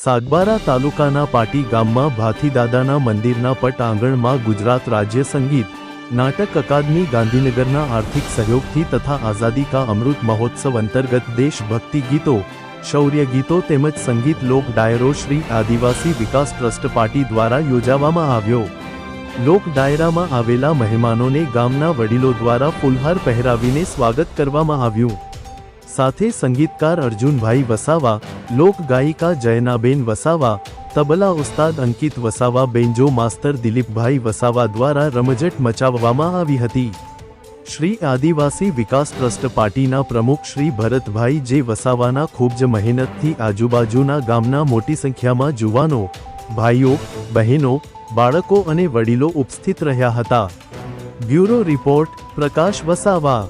સાગબારા તાલુકાના પાટી ગામમાં ભાથીદાદાના મંદિરના પટ આંગણમાં ગુજરાત રાજ્ય સંગીત નાટક અકાદમી ગાંધીનગરના આર્થિક સહયોગથી તથા આઝાદી કા અમૃત મહોત્સવ અંતર્ગત દેશભક્તિ ગીતો, શૌર્ય ગીતો તેમજ સંગીત લોક ડાયરો શ્રી આદિવાસી વિકાસ ટ્રસ્ટ પાટી દ્વારા યોજાવામાં આવ્યો. લોક ડાયરામાં આવેલા મહેમાનોને ગામના વડીલો દ્વારા ફૂલહાર પહેરાવીને સ્વાગત કરવામાં આવ્યું. સાથે સંગીતકાર અર્જુનભાઈ વસાવા લોક ગાયિકા જયનાબેન વસાવા, તબલા ઉસ્તાદ અંકિત વસાવા, બેન્જો માસ્તર દિલીપભાઈ વસાવા દ્વારા રમઝટ મચાવવામાં આવી હતી. શ્રી આદિવાસી વિકાસ ટ્રસ્ટ પાર્ટીના પ્રમુખ શ્રી ભરતભાઈ જે વસાવાના ખૂબ જ મહેનતથી આજુબાજુના ગામના મોટી સંખ્યામાં જુવાનો, ભાઈઓ, બહેનો, બાળકો અને વડીલો ઉપસ્થિત રહ્યા હતા. Bureau report Prakash Vasava.